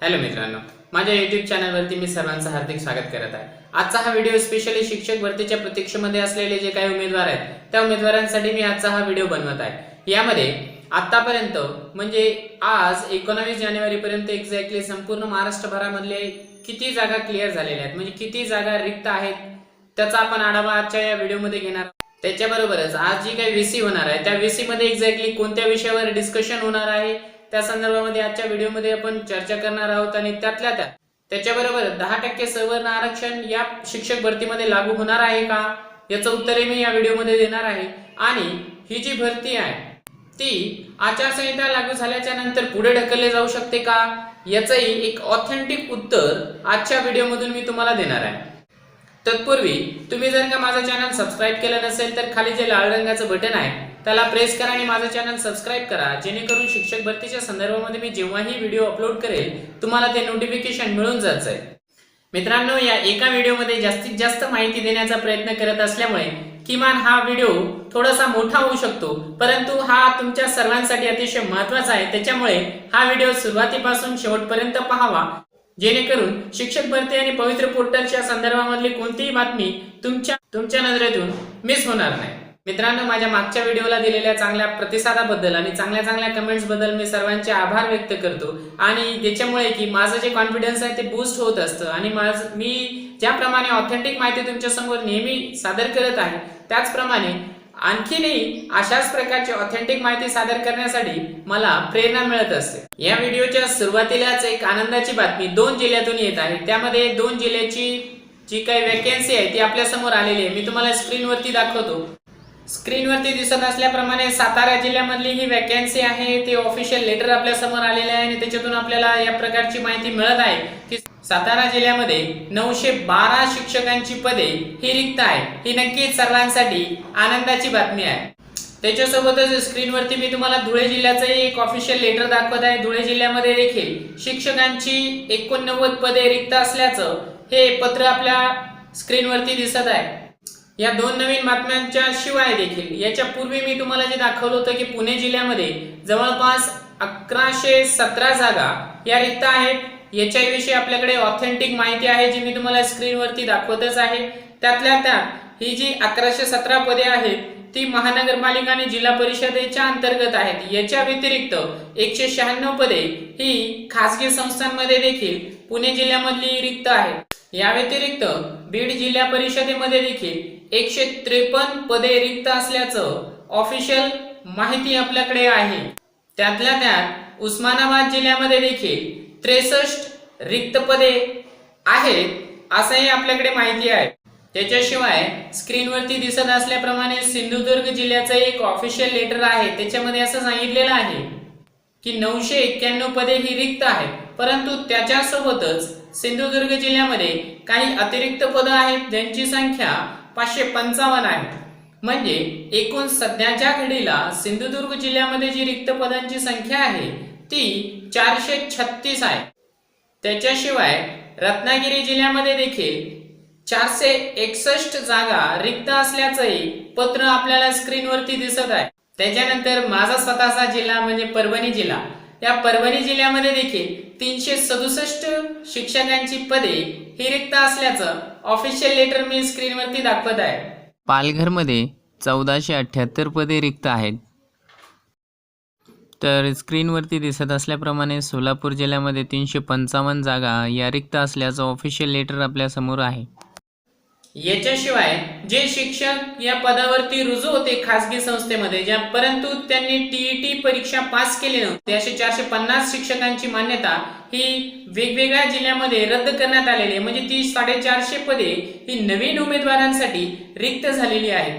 Hello मित्रांनो माझ्या YouTube चॅनलवरती मी सर्वांचं हार्दिक स्वागत करत आहे. आजचा हा व्हिडिओ स्पेशली शिक्षक भरतीच्या प्रतीक्षेमध्ये असलेले जे काही उमेदवार आहेत त्या उमेदवारांसाठी मी आजचा हा व्हिडिओ बनवत आहे. यामध्ये आतापर्यंत म्हणजे आज एकोणावीस जानेवारी पर्यंत एक्झॅक्टली संपूर्ण महाराष्ट्रभरामधले किती जागा क्लिअर झालेल्या आहेत म्हणजे किती जागा रिक्त आहेत त्याचा आपण आढावा आजच्या या व्हिडिओमध्ये घेणार त्याच्याबरोबरच आज जी काही व्हीसी होणार आहे त्या व्हीसी मध्ये एक्झॅक्टली कोणत्या विषयावर डिस्कशन होणार आहे त्या संदर्भामध्ये आजच्या व्हिडिओमध्ये आपण चर्चा करणार आहोत आणि त्यातल्या त्यात त्याच्याबरोबर दहा टक्के सवर्ण आरक्षण या शिक्षक भरतीमध्ये लागू होणार आहे का? याचं उत्तरही मी या व्हिडिओमध्ये देणार आहे. आणि ही जी भरती आहे ती आचारसंहिता लागू झाल्याच्यानंतर पुढे ढकलले जाऊ शकते का? याचंही एक ऑथेंटिक उत्तर आजच्या व्हिडिओमधून मी तुम्हाला देणार आहे. तत्पूर्वी तुम्ही जर का माझं चॅनल सबस्क्राईब केलं नसेल तर खाली जे लाल रंगाचं बटन आहे त्याला प्रेस करा आणि माझं चॅनल सबस्क्राईब करा. जेणेकरून शिक्षक भरतीच्या संदर्भामध्ये मी जेव्हाही व्हिडिओ अपलोड करेल तुम्हाला ते नोटिफिकेशन मिळून जात जाईल मित्रांनो या एका व्हिडिओमध्ये जास्तीत जास्त माहिती देण्याचा प्रयत्न करत असल्यामुळे किमान हा व्हिडिओ थोडासा मोठा होऊ शकतो. परंतु हा तुमच्या सर्वांसाठी अतिशय महत्त्वाचा आहे. त्याच्यामुळे हा व्हिडिओ सुरुवातीपासून शेवटपर्यंत पाहावा. जेणेकरून शिक्षक भरती आणि पवित्र पोर्टलच्या संदर्भामधली कोणतीही बातमी तुमच्या तुमच्या नजरेतून मिस होणार नाही. मित्रांनो माझ्या मागच्या व्हिडिओला दिलेल्या चांगल्या प्रतिसादाबद्दल आणि चांगल्या चांगल्या कमेंट्सबद्दल मी सर्वांचे आभार व्यक्त करतो. आणि त्याच्यामुळे की माझं जे कॉन्फिडन्स आहे ते बूस्ट होत असतं. आणि माझं मी ज्याप्रमाणे ऑथेंटिक माहिती तुमच्यासमोर नेहमी सादर करत आहे त्याचप्रमाणे आणखीनही अशाच प्रकारची ऑथेंटिक माहिती सादर करण्यासाठी मला प्रेरणा मिळत असते. या व्हिडिओच्या सुरुवातीलाच एक आनंदाची बातमी दोन जिल्ह्यातून येत आहे. त्यामध्ये दोन जिल्ह्याची जी काही वॅकेन्सी आहे ती आपल्यासमोर आलेली आहे. मी तुम्हाला स्क्रीनवरती दाखवतो. स्क्रीनवरती दिसत असल्याप्रमाणे सातारा जिल्ह्यामधली ही वॅकन्सी आहे. ते ऑफिशियल लेटर आपल्यासमोर आलेले आहे आणि त्याच्यातून आपल्याला या प्रकारची माहिती मिळत आहे. की सातारा जिल्ह्यामध्ये नऊशे बारा शिक्षकांची पदे ही रिक्त आहे ही नक्कीच सर्वांसाठी आनंदाची बातमी आहे. त्याच्यासोबतच स्क्रीनवरती मी तुम्हाला धुळे जिल्ह्याचंही एक ऑफिशियल लेटर दाखवत आहे. धुळे जिल्ह्यामध्ये देखील शिक्षकांची एकोणनव्वद पदे रिक्त असल्याचं हे पत्र आपल्या स्क्रीनवरती दिसत आहे. या दोन नवीन बातम्यांच्या शिवाय देखील. याच्या पूर्वी मी तुम्हाला जे दाखवलं होतं की पुणे जिल्ह्यामध्ये जवळपास अकराशे सतरा जागा या रिक्त आहेत. याच्याविषयी आपल्याकडे ऑथेंटिक माहिती आहे जी मी तुम्हाला स्क्रीनवरती दाखवतच आहे. त्यातल्या त्यात ही जी अकराशे सतरा पदे आहेत ती महानगरपालिका आणि जिल्हा परिषदेच्या अंतर्गत आहेत. याच्या व्यतिरिक्त एकशे शहाण्णव पदे ही खासगी संस्थांमध्ये देखील पुणे जिल्ह्यामधली रिक्त आहेत. या व्यतिरिक्त बीड जिल्हा परिषदेमध्ये देखील एकशे त्रेपन्न पदे रिक्त असल्याचं ऑफिशियल माहिती आपल्याकडे आहे. त्यातल्या त्यात उस्मानाबाद जिल्ह्यामध्ये देखील त्रेसष्ट रिक्त पदे आहेत असंही आपल्याकडे माहिती आहे. त्याच्याशिवाय स्क्रीनवरती दिसत असल्याप्रमाणे सिंधुदुर्ग जिल्ह्याचं एक ऑफिशियल लेटर आहे. त्याच्यामध्ये असं सांगितलेलं आहे की नऊशे एक्क्याण्णव पदे ही रिक्त आहेत. परंतु त्याच्यासोबतच सिंधुदुर्ग जिल्ह्यामध्ये काही अतिरिक्त पदं आहेत. ज्यांची संख्या पाचशे पंचावन्न आहे. म्हणजे एकूण सध्याच्या घडीला सिंधुदुर्ग जिल्ह्यामध्ये जी रिक्त पदांची संख्या आहे ती चारशे छत्तीस आहे. त्याच्याशिवाय रत्नागिरी जिल्ह्यामध्ये देखील चारशे एकसष्ट जागा रिक्त असल्याचंही पत्र आपल्याला स्क्रीनवरती दिसत आहे. त्याच्यानंतर माझा स्वतःचा जिल्हा म्हणजे परभणी जिल्हा. या परभणी जिल्ह्यामध्ये देखील तीनशे सदुसष्ट शिक्षकांची पदे ही रिक्त असल्याचं ऑफिशियल लेटर मी स्क्रीनवरती दाखवत आहे. पालघरमध्ये चौदाशे अठ्ठ्याहत्तर पदे रिक्त आहेत. तर स्क्रीनवरती दिसत असल्याप्रमाणे सोलापूर जिल्ह्यामध्ये तीनशे पंचावन्न जागा या रिक्त असल्याचं ऑफिशियल लेटर आपल्यासमोर आहे. याच्याशिवाय जे शिक्षक या पदावरती रुजू होते खासगी संस्थेमध्ये ज्या परंतु त्यांनी टीईटी परीक्षा पास केली नव्हती असे चारशे पन्नास शिक्षकांची मान्यता ही वेगवेगळ्या जिल्ह्यामध्ये रद्द करण्यात आलेली आहे. म्हणजे ती साडेचारशे पदे ही नवीन उमेदवारांसाठी रिक्त झालेली आहे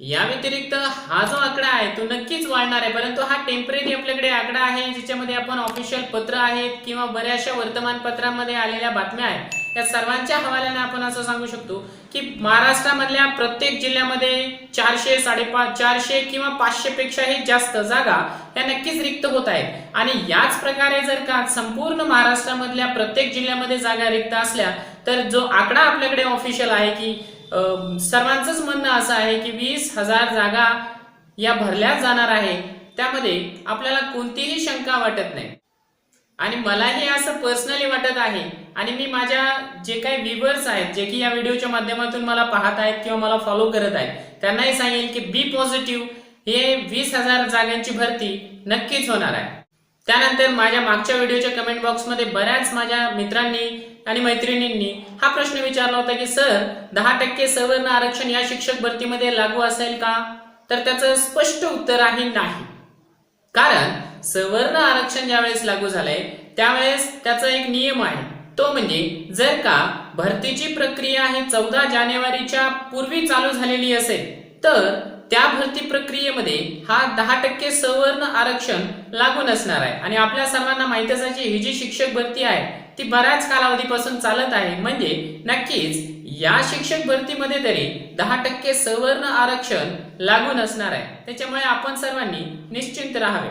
या व्यतिरिक्त हा जो आकडा आहे तो नक्कीच वाढणार आहे. परंतु हा टेम्परेरी आपल्याकडे आकडा आहे ज्याच्यामध्ये आपण ऑफिशियल पत्र आहेत किंवा बऱ्याचशा वर्तमानपत्रांमध्ये आलेल्या बातम्या आहेत. या सर्वांच्या हवाल्याने आपण असं सांगू शकतो की महाराष्ट्रामधल्या प्रत्येक जिल्ह्यामध्ये चारशे साडेपाच चारशे किंवा पाचशे पेक्षाही जास्त जागा या नक्कीच रिक्त होत आहेत. आणि याच प्रकारे जर का संपूर्ण महाराष्ट्रामधल्या प्रत्येक जिल्ह्यामध्ये जागा रिक्त असल्या तर जो आकडा आपल्याकडे ऑफिशियल आहे की सर्वांचंच म्हणणं असं आहे की वीस हजार जागा या भरल्या जाणार आहे. त्यामध्ये आपल्याला कोणतीही शंका वाटत नाही. आणि मलाही असं पर्सनली वाटत आहे. आणि मी माझ्या जे काही व्ह्युअर्स आहेत जे की या व्हिडिओच्या माध्यमातून मला पाहत आहेत किंवा मला फॉलो करत आहेत त्यांनाही सांगेल की बी पॉझिटिव्ह हे वीस हजार जागांची भरती नक्कीच होणार आहे. त्यानंतर माझ्या मागच्या व्हिडिओच्या कमेंट बॉक्समध्ये बऱ्याच माझ्या मित्रांनी आणि मैत्रिणींनी हा प्रश्न विचारला होता की सर दहा टक्के सवर्ण आरक्षण या शिक्षक भरतीमध्ये लागू असेल का? तर त्याचं स्पष्ट उत्तर आहे नाही. कारण सवर्ण आरक्षण ज्यावेळेस लागू झालंय त्यावेळेस त्याचा एक नियम आहे. तो म्हणजे जर का भरतीची प्रक्रिया ही चौदा जानेवारीच्या पूर्वी चालू झालेली असेल तर त्या भरती प्रक्रियेमध्ये हा दहा टक्के सवर्ण आरक्षण लागू नसणार आहे. आणि आपल्या सर्वांना माहितच आहे ही जी शिक्षक भरती आहे ती बऱ्याच कालावधीपासून चालत आहे. म्हणजे नक्कीच या शिक्षक भरतीमध्ये तरी दहा टक्के सवर्ण आरक्षण लागू नसणार आहे. त्याच्यामुळे आपण सर्वांनी निश्चिंत राहावे.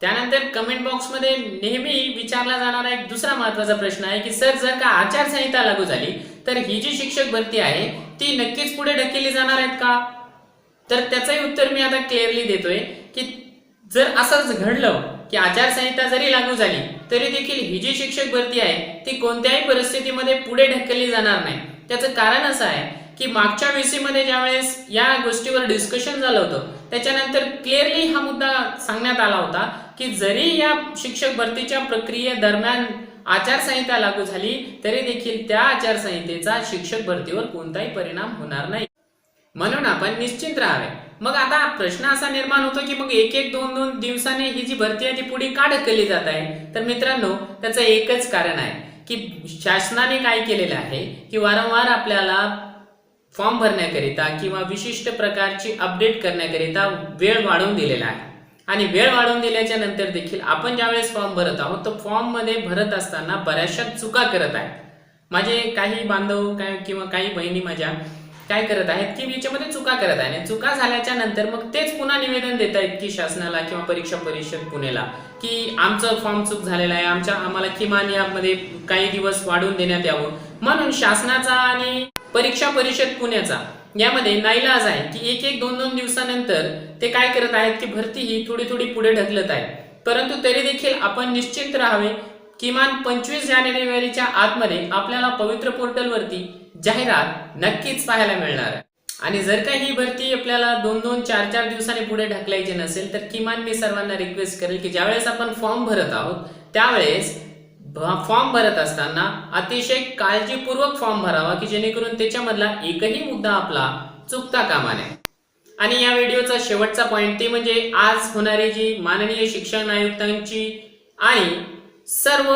त्यानंतर कमेंट बॉक्समध्ये नेहमी विचारला जाणारा एक दुसरा महत्त्वाचा प्रश्न आहे की सर जर का आचारसंहिता लागू झाली तर ही जी शिक्षक भरती आहे ती नक्कीच पुढे ढकलली जाणार आहेत का? तर त्याचंही उत्तर मी आता क्लिअरली देतोय की जर असंच घडलं की आचारसंहिता जरी लागू झाली तरी देखील ही जी शिक्षक भरती आहे ती कोणत्याही परिस्थितीमध्ये पुढे ढकलली जाणार नाही. त्याचं कारण असं आहे की मागच्या व्हीसीमध्ये मध्ये ज्यावेळेस या गोष्टीवर डिस्कशन झालं होतं त्याच्यानंतर क्लिअरली हा मुद्दा सांगण्यात आला होता की जरी या शिक्षक भरतीच्या प्रक्रियेदरम्यान आचारसंहिता लागू झाली तरी देखील त्या आचारसंहितेचा शिक्षक भरतीवर कोणताही परिणाम होणार नाही. म्हणून आपण निश्चिंत राहावे. मग आता प्रश्न असा निर्माण होतो की मग एक एक दोन दोन दिवसाने ही जी भरती आहे ती पुढे का ढकलली जात आहे? तर मित्रांनो त्याचं एकच कारण आहे की शासनाने काय केलेलं आहे की वारंवार आपल्याला फॉर्म भरण्याकरिता किंवा विशिष्ट प्रकारची अपडेट करण्याकरिता वेळ वाढवून दिलेला आहे. आणि वेळ वाढवून दिल्याच्या नंतर देखील आपण ज्यावेळेस फॉर्म भरत आहोत तर फॉर्ममध्ये भरत असताना बऱ्याचशा चुका करत आहेत. माझे काही बांधव काय किंवा काही बहिणी माझ्या काय करत आहेत की याच्यामध्ये चुका करत आहे चुका झाल्याच्यानंतर मग तेच पुन्हा निवेदन देत आहेत की शासनाला किंवा परीक्षा परिषद पुणेला की आमचं फॉर्म चूक झालेला आहे. आमच्या आम्हाला किमान यामध्ये काही दिवस वाढवून देण्यात यावं. म्हणून शासनाचा आणि परीक्षा परिषद पुण्याचा. यामध्ये नाईलाज आहे की एक एक दोन दोन दिवसानंतर ते काय करत आहेत की भरती ही थोडी थोडी पुढे ढकलत आहे परंतु तरी देखील आपण निश्चिंत राहावे. किमान पंचवीस जानेवारीच्या आतमध्ये आपल्याला पवित्र पोर्टलवरती जाहिरात नक्कीच पाहायला मिळणार. आहे आणि जर का ही भरती आपल्याला दोन दोन चार चार दिवसांनी पुढे ढकलायची नसेल तर किमान मी सर्वांना रिक्वेस्ट करेल की ज्यावेळेस आपण फॉर्म भरत आहोत त्यावेळेस फॉर्म भरत असताना अतिशय काळजीपूर्वक फॉर्म भरावा की जेणेकरून त्याच्यामधला एकही मुद्दा आपला चुकता कामा नये. आणि या व्हिडिओचा शेवटचा पॉईंट ते म्हणजे आज होणारी जी माननीय शिक्षण आयुक्तांची आणि सर्व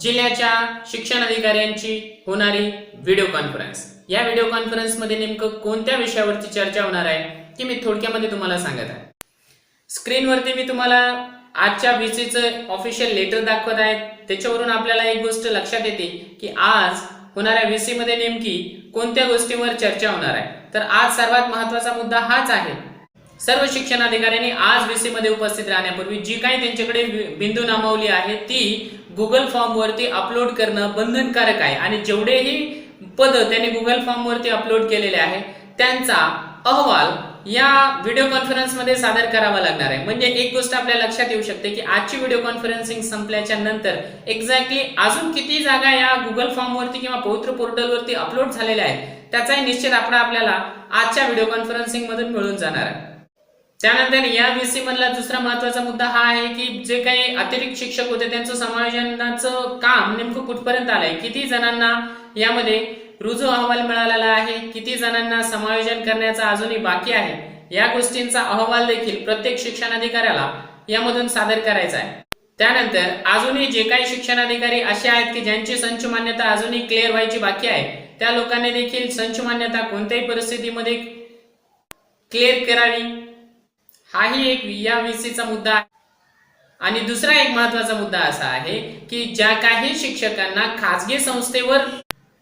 जिल्ह्याच्या शिक्षण अधिकाऱ्यांची होणारी व्हिडिओ कॉन्फरन्स या व्हिडिओ कॉन्फरन्समध्ये नेमकं कोणत्या विषयावरती चर्चा होणार आहे ती मी थोडक्यामध्ये तुम्हाला सांगत आहे. स्क्रीनवरती मी तुम्हाला आजच्या व्हीसीचं ऑफिशियल लेटर दाखवत आहे त्याच्यावरून आपल्याला एक गोष्ट लक्षात येते की आज होणाऱ्या व्हीसी मध्ये नेमकी कोणत्या गोष्टीवर चर्चा होणार आहे. तर आज सर्वात महत्त्वाचा मुद्दा हाच आहे. सर्व शिक्षण अधिकाऱ्यांनी आज व्हीसी मध्ये उपस्थित राहण्यापूर्वी जी काही त्यांच्याकडे बिंदू नामावली आहे ती गुगल फॉर्म वरती अपलोड करणं बंधनकारक आहे. आणि जेवढेही पद त्यांनी गुगल फॉर्म वरती अपलोड केलेले आहे त्यांचा अहवाल या व्हिडिओ कॉन्फरन्समध्ये सादर करावा लागणार आहे. म्हणजे एक गोष्ट आपल्या लक्षात येऊ शकते की आजची व्हिडिओ कॉन्फरन्सिंग संपल्याच्या नंतर एक्झॅक्टली अजून किती जागा या गुगल फॉर्म वरती किंवा पवित्र पोर्टलवरती अपलोड झालेल्या आहेत त्याचाही निश्चित आकडा आपल्याला आजच्या व्हिडिओ कॉन्फरन्सिंग मधून मिळून जाणार आहे. त्यानंतर या व्हीसी मधला दुसरा महत्त्वाचा मुद्दा हा आहे की जे काही अतिरिक्त शिक्षक होते त्यांचं समायोजनाचं काम नेमकं कुठपर्यंत आलंय? किती जणांना यामध्ये रुजू अहवाल मिळालेला आहे. किती जणांना समायोजन करण्याचा अजूनही बाकी आहे? या गोष्टींचा अहवाल देखील प्रत्येक शिक्षण अधिकाऱ्याला यामधून सादर करायचा आहे. त्यानंतर अजूनही जे काही शिक्षण अधिकारी असे आहेत की ज्यांची संच मान्यता अजूनही क्लिअर व्हायची बाकी आहे त्या लोकांनी देखील संच मान्यता कोणत्याही परिस्थितीमध्ये क्लिअर करावी? हाही एक या व्हीसीचा मुद्दा आहे. आणि दुसरा एक महत्त्वाचा मुद्दा असा आहे की ज्या काही शिक्षकांना खाजगी संस्थेवर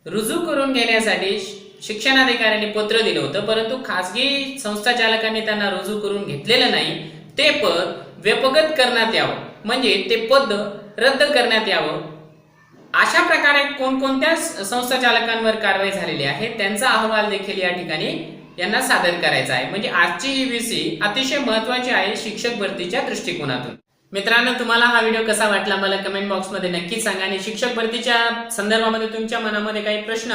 रुजू करून घेण्यासाठी शिक्षणाधिकाऱ्यांनी पत्र दिलं होतं परंतु खासगी संस्था चालकांनी त्यांना रुजू करून घेतलेलं नाही. ते पद व्यपगत करण्यात यावं म्हणजे ते पद रद्द करण्यात यावं. अशा प्रकारे कोणकोणत्या संस्था चालकांवर कारवाई झालेली आहे त्यांचा अहवाल देखील या ठिकाणी यांना सादर करायचा आहे. म्हणजे आजची ही व्हीसी अतिशय महत्वाची आहे शिक्षक भरतीच्या दृष्टिकोनातून. मित्रांनो तुम्हाला हा व्हिडिओ कसा वाटला मला कमेंट बॉक्समध्ये नक्कीच सांगा आणि शिक्षक भरतीच्या संदर्भामध्ये तुमच्या मनामध्ये काही प्रश्न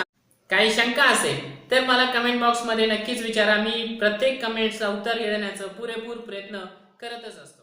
काही शंका असेल तर मला कमेंट बॉक्समध्ये नक्कीच विचारा. मी प्रत्येक कमेंटचा उत्तर देण्याचा पुरेपूर प्रयत्न करतच असतो.